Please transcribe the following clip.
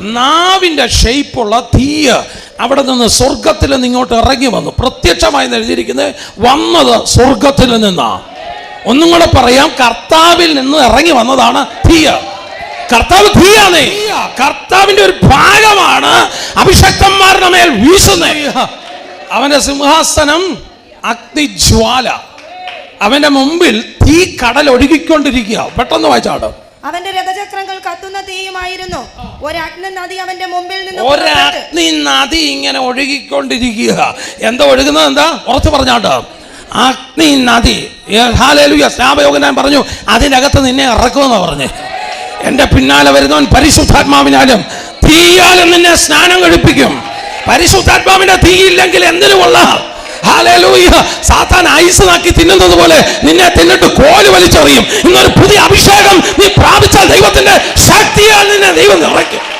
നാവിന്റെ ഷെയ്പ്പുള്ള തീയ് അവിടെ നിന്ന് സ്വർഗത്തിൽ നിന്ന് ഇങ്ങോട്ട് ഇറങ്ങി വന്നു. പ്രത്യക്ഷമായി എഴുതിയിരിക്കുന്നത് വന്നത് സ്വർഗത്തിൽ നിന്നാണ് ഒന്നും കൂടെ പറയാം കർത്താവിൽ നിന്ന് ഇറങ്ങി വന്നതാണ് തീയ. കർത്താവ് തീയാണേ. കർത്താവിന്റെ ഒരു ഭാഗമാണ് അഭിഷക്തന്മാരുടെ മേൽ വീശുന്നത്. അവന്റെ സിംഹാസനം അഗ്നിജ്വാല. അവന്റെ മുമ്പിൽ തീ കടൽ ഒഴുകിക്കൊണ്ടിരിക്കുക പെട്ടെന്ന് വായിച്ചാട്? അവന്റെ രഥചക്രങ്ങൾ കത്തുന്ന തീയുമായിരുന്നു. ഒരഗ്നി നദി അവന്റെ മുമ്പിൽ നിന്ന് ഒരഗ്നി നദി ഇങ്ങനെ ഒഴുകിക്കൊണ്ടിരിക്കുക. എന്താ ഒഴുകുന്നത്? എന്താ? ഉറച്ചു പറഞ്ഞാട്ടോ അഗ്നി നദി. ഹാലേലുയ. സ്നാപയോഗം ഞാൻ പറഞ്ഞു അതിനകത്ത് നിന്നെ ഇറക്കുമെന്ന് പറഞ്ഞു. എന്റെ പിന്നാലെ വരുന്നവൻ പരിശുദ്ധാത്മാവിനാലും തീയാലും നിന്നെ സ്നാനം കഴിപ്പിക്കും. പരിശുദ്ധാത്മാവിന്റെ തീ ഇല്ലെങ്കിൽ എന്തിനു കൊള്ളാം? സാത്താൻ ഐസ് നാക്കി തിന്നുന്നത് പോലെ നിന്നെ തിന്നിട്ട് കോൽ വലിച്ചെറിയും. ഇന്നൊരു പുതിയ അഭിഷേകം നീ darle nadie, no, es que